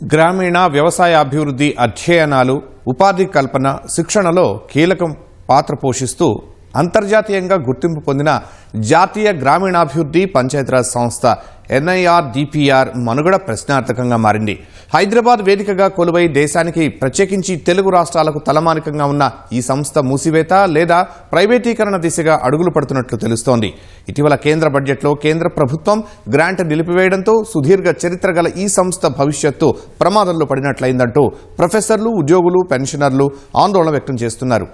గ్రామీణ వ్యవసాయ అభివృద్ధి అధ్యయనాలు ఉపాధి కల్పన శిక్షణలో కీలకం పాత్ర పోషిస్తూ అంతర్జాతీయంగా గుర్తింపు పొందిన జాతీయ గ్రామీణాభివృద్ధి పంచాయతీరాజ్ సంస్థ ఎన్ఐఆర్ డిపిఆర్ మనుగడ ప్రశ్నార్థకంగా మారింది. హైదరాబాద్ వేదికగా కొలువై దేశానికి ప్రత్యేకించి తెలుగు రాష్ట్రాలకు తలమానికంగా ఉన్న ఈ సంస్థ మూసివేత లేదా ప్రైవేటీకరణ దిశగా అడుగులు పడుతున్నట్లు తెలుస్తోంది. ఇటీవల కేంద్ర బడ్జెట్లో కేంద్ర ప్రభుత్వం గ్రాంట్ నిలిపివేయడంతో సుదీర్ఘ చరిత్ర గల ఈ సంస్థ భవిష్యత్తు ప్రమాదంలో పడినట్లయిందంటూ ప్రొఫెసర్లు ఉద్యోగులు పెన్షనర్లు ఆందోళన వ్యక్తం చేస్తున్నారు.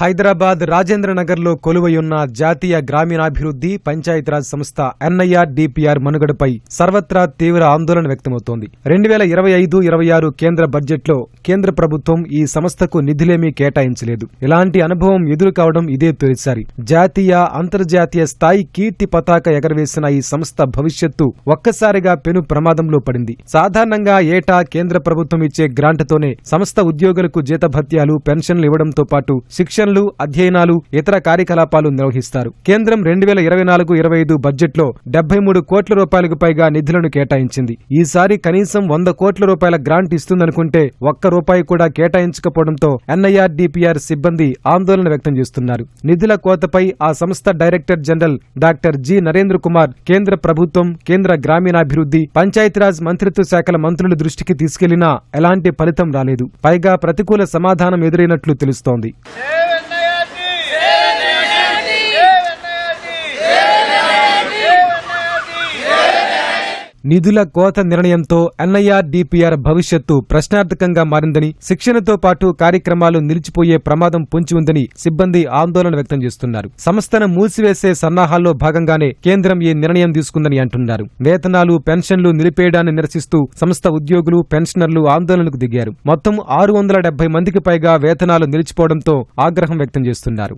హైదరాబాద్ రాజేంద్రనగర్లో కొలువయున్న జాతీయ గ్రామీణాభివృద్ధి పంచాయతీరాజ్ సంస్థ ఎన్ఐఆర్ డిపిఆర్ మనుగడపై సర్వత్రా తీవ్ర ఆందోళన వ్యక్తమవుతోంది. రెండు వేల ఇరవై ఐదు ఇరవై ఆరు కేంద్ర బడ్జెట్లో కేంద్ర ప్రభుత్వం ఈ సంస్థకు నిధులేమీ కేటాయించలేదు. ఇలాంటి అనుభవం ఎదురు కావడం ఇదే తొలిసారి. జాతీయ అంతర్జాతీయ స్థాయి కీర్తి పతాక ఎగరవేసిన ఈ సంస్థ భవిష్యత్తు ఒక్కసారిగా పెను ప్రమాదంలో పడింది. సాధారణంగా ఏటా కేంద్ర ప్రభుత్వం ఇచ్చే గ్రాంట్తోనే సంస్థ ఉద్యోగులకు జీతభత్యాలు పెన్షన్లు ఇవ్వడంతో పాటు శిక్షణ శిక్షణలు అధ్యయనాలు ఇతర కార్యకలాపాలు నిర్వహిస్తారు. కేంద్రం రెండు వేల ఇరవై నాలుగు ఇరవై ఐదు బడ్జెట్లో డెబ్బై మూడు కోట్ల రూపాయలకు పైగా నిధులను కేటాయించింది. ఈసారి కనీసం వంద కోట్ల రూపాయల గ్రాంట్ ఇస్తుందనుకుంటే ఒక్క రూపాయి కూడా కేటాయించకపోవడంతో ఎన్ఐఆర్ డిపిఆర్ సిబ్బంది ఆందోళన వ్యక్తం చేస్తున్నారు. నిధుల కోతపై ఆ సంస్థ director general doctor G Narendra Kumar కేంద్ర ప్రభుత్వం కేంద్ర గ్రామీణాభివృద్ధి పంచాయతీరాజ్ మంత్రిత్వ శాఖల మంత్రుల దృష్టికి తీసుకెళ్ళినా ఎలాంటి ఫలితం రాలేదు. పైగా ప్రతికూల సమాధానం ఎదురైనట్లు తెలుస్తోంది. నిధుల కోత నిర్ణయంతో ఎన్ఐఆర్ డిపిఆర్ భవిష్యత్తు ప్రశ్నార్థకంగా మారిందని శిక్షణతో పాటు కార్యక్రమాలు నిలిచిపోయే ప్రమాదం పొంచి ఉందని సిబ్బంది ఆందోళన వ్యక్తం చేస్తున్నారు. సంస్థను మూసివేసే సన్నాహాల్లో భాగంగానే కేంద్రం ఈ నిర్ణయం తీసుకుందని అంటున్నారు. వేతనాలు పెన్షన్లు నిలిపేయడాన్ని నిరసిస్తూ సంస్థ ఉద్యోగులు పెన్షనర్లు ఆందోళనకు దిగారు. మొత్తం ఆరు వందల డెబ్బై మందికి పైగా వేతనాలు నిలిచిపోవడంతో ఆగ్రహం వ్యక్తం చేస్తున్నారు.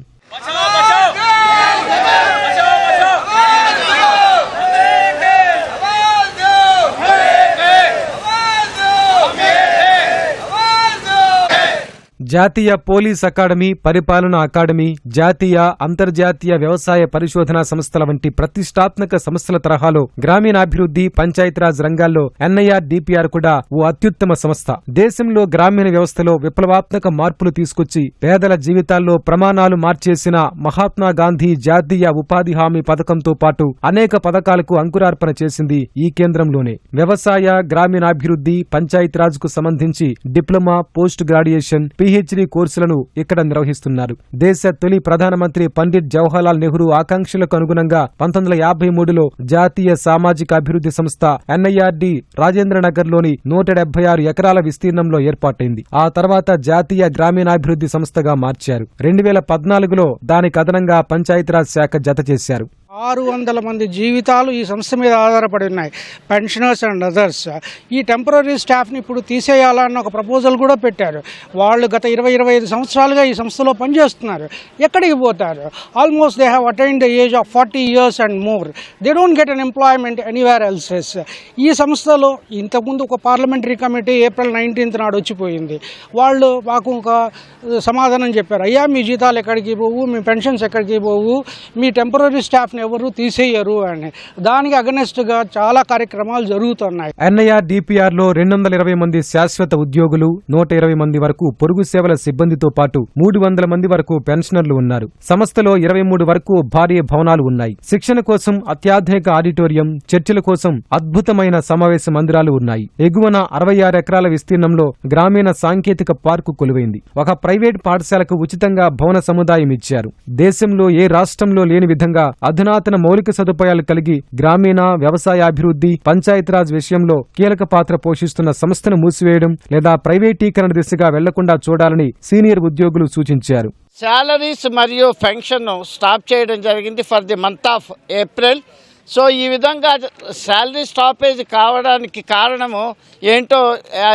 జాతీయ పోలీస్ అకాడమీ పరిపాలనా అకాడమీ జాతీయ అంతర్జాతీయ వ్యవసాయ పరిశోధనా సంస్థల వంటి ప్రతిష్టాత్మక సంస్థల తరహాలో గ్రామీణాభివృద్ధి పంచాయతీరాజ్ రంగాల్లో ఎన్ఐఆర్ డిపిఆర్ కూడా ఓ అత్యుత్తమ సంస్థ. దేశంలో గ్రామీణ వ్యవస్థలో విప్లవాత్మక మార్పులు తీసుకొచ్చి పేదల జీవితాల్లో ప్రమాణాలు మార్చేసిన మహాత్మా గాంధీ జాతీయ ఉపాధి హామీ పథకంతో పాటు అనేక పథకాలకు అంకురార్పణ చేసింది ఈ కేంద్రంలోనే. వ్యవసాయ గ్రామీణాభివృద్ధి పంచాయతీరాజ్కు సంబంధించి diploma post graduation PH PhD కోర్సులను ఇక్కడ నిర్వహిస్తున్నారు. దేశ తొలి ప్రధానమంత్రి పండిట్ జవహర్లాల్ నెహ్రూ ఆకాంక్షలకు అనుగుణంగా పంతొమ్మిది వందల యాభై మూడులో జాతీయ సామాజిక అభివృద్ధి సంస్థ ఎన్ఐఆర్డి రాజేంద్రనగర్లోని నూట డెబ్బై ఆరు ఎకరాల విస్తీర్ణంలో ఏర్పాటైంది. ఆ తర్వాత జాతీయ గ్రామీణాభివృద్ధి సంస్థగా మార్చారు. రెండు వేల పద్నాలుగులో దానికి అదనంగా పంచాయతీరాజ్ శాఖ జత చేశారు. ఆరు వందల మంది జీవితాలు ఈ సంస్థ మీద ఆధారపడి ఉన్నాయి. పెన్షనర్స్ అండ్ అదర్స్ ఈ టెంపరీ స్టాఫ్ని ఇప్పుడు తీసేయాలన్న ఒక ప్రపోజల్ కూడా పెట్టారు. వాళ్ళు గత ఇరవై ఇరవై ఐదు సంవత్సరాలుగా ఈ సంస్థలో పనిచేస్తున్నారు. ఎక్కడికి పోతారు? Almost they have attain the age of forty years and more they don't get an employment anywhere elses ఈ సంస్థలో ఇంతకుముందు ఒక పార్లమెంటరీ కమిటీ ఏప్రిల్ నైన్టీన్త్ నాడు వచ్చిపోయింది. వాళ్ళు మాకు ఒక సమాధానం చెప్పారు. అయ్యా మీ జీతాలు ఎక్కడికి పోవు? మీ పెన్షన్స్ ఎక్కడికి పోవు? మీ టెంపరీ స్టాఫ్ని ఎవరు తీసేయరు అని. దానికి అగనెస్ట్గా చాలా కార్యక్రమాలు జరుగుతున్నాయి. ఎన్ఐఆర్ డిపిఆర్లో రెండు వందల ఇరవై మంది శాశ్వత ఉద్యోగులు నూట ఇరవై మంది వరకు పొరుగు సేవల సిబ్బందితో పాటు మూడు వందల మంది వరకు పెన్షనర్లు ఉన్నారు. సంస్థలో ఇరవై మూడు వరకు భారీ భవనాలు ఉన్నాయి. శిక్షణ కోసం అత్యాధునిక ఆడిటోరియం చర్చల కోసం అద్భుతమైన సమావేశ మందిరాలు ఉన్నాయి. ఎగువన అరవై ఆరు ఎకరాల విస్తీర్ణంలో గ్రామీణ సాంకేతిక పార్కు కొలువైంది. ఒక ప్రైవేట్ పాఠశాలకు ఉచితంగా భవన సముదాయం ఇచ్చారు. దేశంలో ఏ రాష్ట్రంలో లేని విధంగా అధునాతన మౌలిక సదుపాయాలు కలిగి గ్రామీణ వ్యవసాయాభివృద్ధి పంచాయతీరాజ్ విషయంలో కీలక పాత్ర పోషిస్తున్న సంస్థను మూసివేయడం లేదా ప్రైవేటీకరణ దిశగా వెళ్ళకుండా చూడాలని సీనియర్ ఉద్యోగులు సూచించారు. శాలరీస్ మరియు పెన్షన్ స్టాప్ చేయడం జరిగింది for the month of April so ఈ విధంగా శాలరీ స్టాపేజ్ కావడానికి కారణము ఏంటో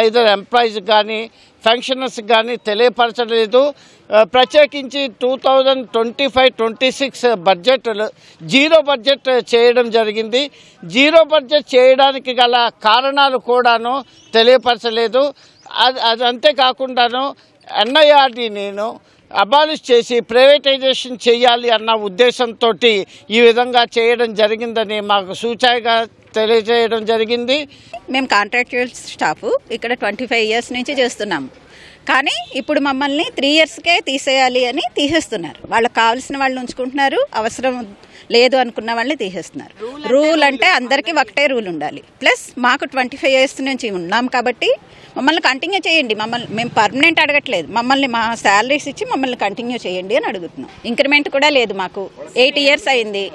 ఐదర్ ఎంప్లాయీస్ కానీ ఫంక్షనర్స్ కానీ తెలియపరచలేదు. ప్రత్యేకించి two thousand twenty five twenty six budget zero budget చేయడం జరిగింది. జీరో బడ్జెట్ చేయడానికి గల కారణాలు కూడాను తెలియపరచలేదు. అది అది అంతేకాకుండాను ఎన్ఐఆర్డి నేను అబాలిష్ చేసి ప్రైవేటైజేషన్ చేయాలి అన్న ఉద్దేశంతో ఈ విధంగా చేయడం జరిగిందని మాకు సూచాయిగా తెలియజేయడం జరిగింది. మేము కాంట్రాక్చువల్ స్టాఫ్ ఇక్కడ ట్వంటీ ఫైవ్ ఇయర్స్ నుంచి చేస్తున్నాము కానీ ఇప్పుడు మమ్మల్ని త్రీ ఇయర్స్కే తీసేయాలి అని తీసేస్తున్నారు. వాళ్ళకి కావాల్సిన వాళ్ళు ఉంచుకుంటున్నారు అవసరం లేదు అనుకున్న వాళ్ళని తీసేస్తున్నారు. రూల్ అంటే అందరికీ ఒకటే రూల్ ఉండాలి. ప్లస్ మాకు ట్వంటీ ఫైవ్ ఇయర్స్ నుంచి ఉన్నాం కాబట్టి మమ్మల్ని కంటిన్యూ చేయండి. మమ్మల్ని మేము పర్మనెంట్ అడగట్లేదు. మమ్మల్ని మా శాలరీస్ ఇచ్చి మమ్మల్ని కంటిన్యూ చేయండి అని అడుగుతున్నాం. ఇంక్రిమెంట్ కూడా లేదు మాకు. ఎయిట్ ఇయర్స్ అయింది.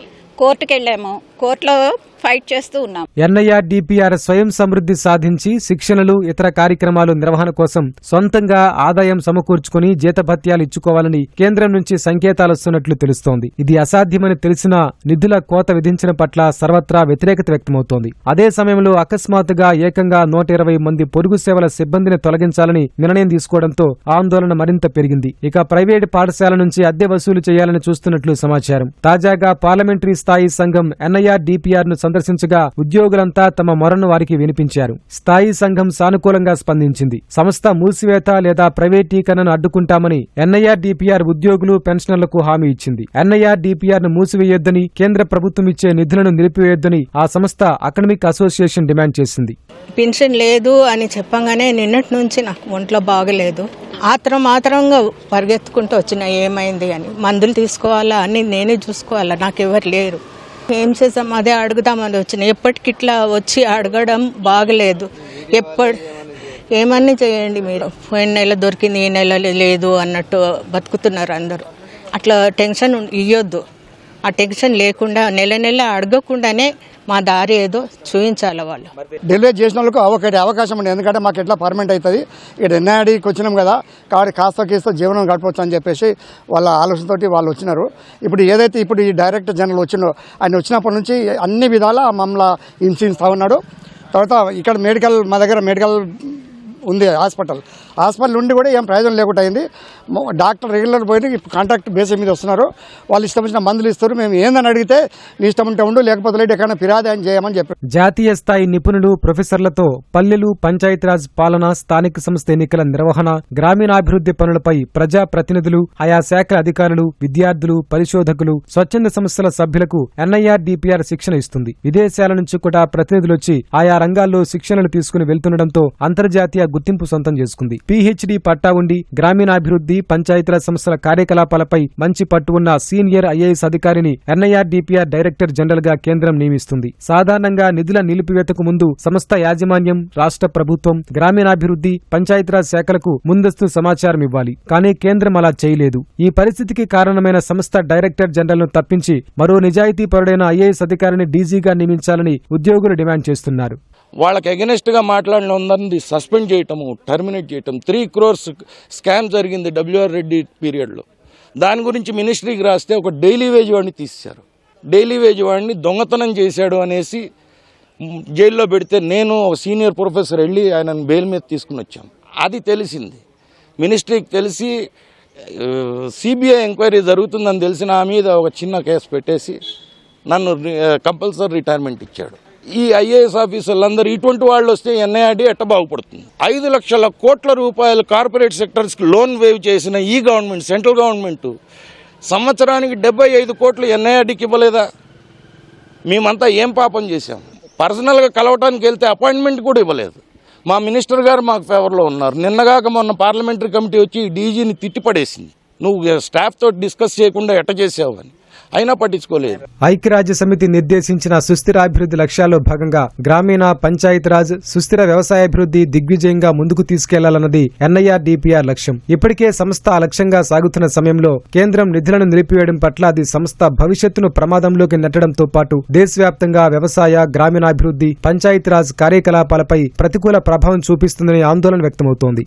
కోర్టుకు వెళ్ళాము. కోర్టులో ఫైట్ చేస్తూ ఉన్నాం. ఎన్ఐఆర్ డిపిఆర్ స్వయం సమృద్ధి సాధించి శిక్షణలు ఇతర కార్యక్రమాలు నిర్వహణ కోసం సొంతంగా ఆదాయం సమకూర్చుకుని జీతభత్యాలు ఇచ్చుకోవాలని కేంద్రం నుంచి సంకేతాలు వస్తున్నట్లు తెలుస్తోంది. ఇది అసాధ్యమని తెలిసినా నిధుల కోత విధించిన పట్ల సర్వత్రా వ్యతిరేకత వ్యక్తమవుతోంది. అదే సమయంలో అకస్మాత్తుగా ఏకంగా నూట ఇరవై మంది పొరుగు సేవల సిబ్బందిని తొలగించాలని నిర్ణయం తీసుకోవడంతో ఆందోళన మరింత పెరిగింది. ఇక ప్రైవేటు పాఠశాల నుంచి అద్దె వసూలు చేయాలని చూస్తున్నట్లు సమాచారం. తాజాగా పార్లమెంటరీ స్థాయి సంఘం ఎన్ఐఆర్ డిపిఆర్ను సందర్శించగా ఉద్యోగులంతా తమ మొరను వారికి వినిపించారు. స్థాయి సంఘం సానుకూలంగా స్పందించింది. సంస్థ మూసివేత లేదా ప్రైవేటీకరణను అడ్డుకుంటామని ఎన్ఐఆర్ డిపిఆర్ ఉద్యోగులు పెన్షనర్లకు హామీ ఇచ్చింది. ఎన్ఐఆర్ డిపిఆర్ను మూసివేయొద్దని కేంద్ర ప్రభుత్వం ఇచ్చే నిధులను నిలిపివేయొద్దని ఆ సంస్థ అకడమిక్ అసోసియేషన్ డిమాండ్ చేసింది. పెన్షన్ లేదు అని చెప్పంగానే నిన్నటి నుంచి నాకు ఒంట్లో బాగలేదు. ఆత్రం ఆత్రంగా పరిగెత్తుకుంటూ వచ్చిన ఏమైంది అని మందులు తీసుకోవాలా అని నేనే చూసుకోవాలా నాకు ఎవరు లేరు. ఏం చేసాం అదే అడుగుదామని వచ్చిన. ఎప్పటికి ఇట్లా వచ్చి అడగడం బాగలేదు. ఎప్పటి ఏమన్నీ చేయండి మీరు. పోయిన నెల దొరికింది ఈ నెల లేదు అన్నట్టు బతుకుతున్నారు అందరూ. అట్లా టెన్షన్ ఇవ్వద్దు ఆ టెన్షన్ లేకుండా నెల నెల అడగకుండానే మా దారి ఏదో చూపించాలి వాళ్ళు. డెలివరీ చేసిన వాళ్ళకు ఒకటి అవకాశం ఉంది. ఎందుకంటే మాకు ఎట్లా పర్మనెంట్ అవుతుంది. ఇక్కడ ఎన్ఐడికి వచ్చినాం కదా కాబట్టి కాస్త కేస్తో జీవనం గడపవచ్చు అని చెప్పేసి వాళ్ళ ఆలోచనతోటి వాళ్ళు వచ్చినారు. ఇప్పుడు ఏదైతే ఇప్పుడు ఈ డైరెక్టర్ జనరల్ వచ్చిండో ఆయన వచ్చినప్పటి నుంచి అన్ని విధాలా మమ్మల్ని హింసిస్తూ ఉన్నాడు. తర్వాత ఇక్కడ మెడికల్ మా దగ్గర మెడికల్ ఉంది హాస్పిటల్. హాస్పిటల్ ఉండి కూడా ఏం ప్రయోజనం లేకుండా అయింది. డాక్టర్ రెగ్యులర్ పోయి కాంట్రాక్ట్ బేస్ మీద వస్తున్నారు. వాళ్ళు ఇష్టం వచ్చిన మందులు ఇస్తారు. మేము ఏందని అడిగితే నీ ఇష్టం ఉంటే ఉండు లేకపోతే లేదు ఎక్కడైనా ఫిర్యాదు అని చేయమని చెప్పి జాతీయ స్థాయి నిపుణులు ప్రొఫెసర్లతో పల్లెలు పంచాయతీరాజ్ పాలన స్థానిక సంస్థ ఎన్నికల నిర్వహణ గ్రామీణాభివృద్ధి పనులపై ప్రజా ప్రతినిధులు ఆయా శాఖల అధికారులు విద్యార్థులు పరిశోధకులు స్వచ్ఛంద సంస్థల సభ్యులకు ఎన్ఐఆర్ డిపిఆర్ శిక్షణ ఇస్తుంది. విదేశాల నుంచి కూడా ప్రతినిధులొచ్చి ఆయా రంగాల్లో శిక్షణలు తీసుకుని వెళ్తుండటంతో అంతర్జాతీయ గుర్తింపు సొంతం చేసుకుంది. పీహెచ్డీ పట్టా ఉండి గ్రామీణాభివృద్ధి పంచాయతీరాజ్ సంస్థల కార్యకలాపాలపై మంచి పట్టు ఉన్న సీనియర్ ఐఏఎస్ అధికారిని ఎన్ఐఆర్ డిపిఆర్ డైరెక్టర్ జనరల్గా కేంద్రం నియమిస్తుంది. సాధారణంగా నిధుల నిలిపివేతకు ముందు సంస్థ యాజమాన్యం రాష్ట్ర ప్రభుత్వం గ్రామీణాభివృద్ధి పంచాయతీరాజ్ శాఖలకు ముందస్తు సమాచారం ఇవ్వాలి. కానీ కేంద్రం అలా చేయలేదు. ఈ పరిస్థితికి కారణమైన సంస్థ డైరెక్టర్ జనరల్ను తప్పించి మరో నిజాయితీ పరుడైన ఐఏఎస్ అధికారిని డీజీగా నియమించాలని ఉద్యోగులు డిమాండ్ చేస్తున్నారు. వాళ్ళకి ఎగనెస్ట్గా మాట్లాడిన ఉందని సస్పెండ్ చేయటము టర్మినేట్ చేయటం. త్రీ క్రోర్స్ స్కామ్ జరిగింది డబ్ల్యూఆర్ రెడ్డి పీరియడ్లో దాని గురించి మినిస్ట్రీకి రాస్తే ఒక డైలీ వేజ్ వాడిని తీశారు డైలీ వేజ్ వాడిని దొంగతనం చేశాడు అనేసి జైల్లో పెడితే నేను ఒక సీనియర్ ప్రొఫెసర్ వెళ్ళి ఆయనను బెయిల్ మీద తీసుకుని వచ్చాం అది తెలిసింది. మినిస్ట్రీకి తెలిసి సిబిఐ ఎంక్వైరీ జరుగుతుందని తెలిసిన ఆ మీద ఒక చిన్న కేసు పెట్టేసి నన్ను కంపల్సరీ రిటైర్మెంట్ ఇచ్చాడు. ఈ ఐఏఎస్ ఆఫీసర్లందరూ ఇటువంటి వాళ్ళు వస్తే ఎన్ఐఆర్డీ ఎట్ట బాగుపడుతుంది? ఐదు లక్షల కోట్ల రూపాయలు కార్పొరేట్ సెక్టర్స్కి లోన్ వేవ్ చేసిన ఈ గవర్నమెంట్ సెంట్రల్ గవర్నమెంట్ సంవత్సరానికి డెబ్బై ఐదు కోట్లు ఎన్ఐఆర్డీకి ఇవ్వలేదా? మేమంతా ఏం పాపం చేశాం? పర్సనల్గా కలవటానికి వెళ్తే అపాయింట్మెంట్ కూడా ఇవ్వలేదు. మా మినిస్టర్ గారు మాకు ఫేవర్లో ఉన్నారు. నిన్నగాక మొన్న పార్లమెంటరీ కమిటీ వచ్చి డీజీని తిట్టిపడేసింది. నువ్వు స్టాఫ్తో డిస్కస్ చేయకుండా ఎట్ట చేసావు అని. అయినా పట్టించుకోలేదు. ఐక్యరాజ్య సమితి నిర్దేశించిన సుస్థిరాభివృద్ధి లక్ష్యాల్లో భాగంగా గ్రామీణ పంచాయతీరాజ్ సుస్థిర వ్యవసాయాభివృద్ధి దిగ్విజయంగా ముందుకు తీసుకెళ్ళాలన్నది ఎన్ఐఆర్ డిపిఆర్ లక్ష్యం. ఇప్పటికే సంస్థ లక్ష్యంగా సాగుతున్న సమయంలో కేంద్రం నిధులను నిలిపివేయడం పట్ల అది సంస్థ భవిష్యత్తును ప్రమాదంలోకి నెట్టడంతో పాటు దేశవ్యాప్తంగా వ్యవసాయ గ్రామీణాభివృద్ధి పంచాయతీరాజ్ కార్యకలాపాలపై ప్రతికూల ప్రభావం చూపిస్తుందని ఆందోళన వ్యక్తమవుతోంది.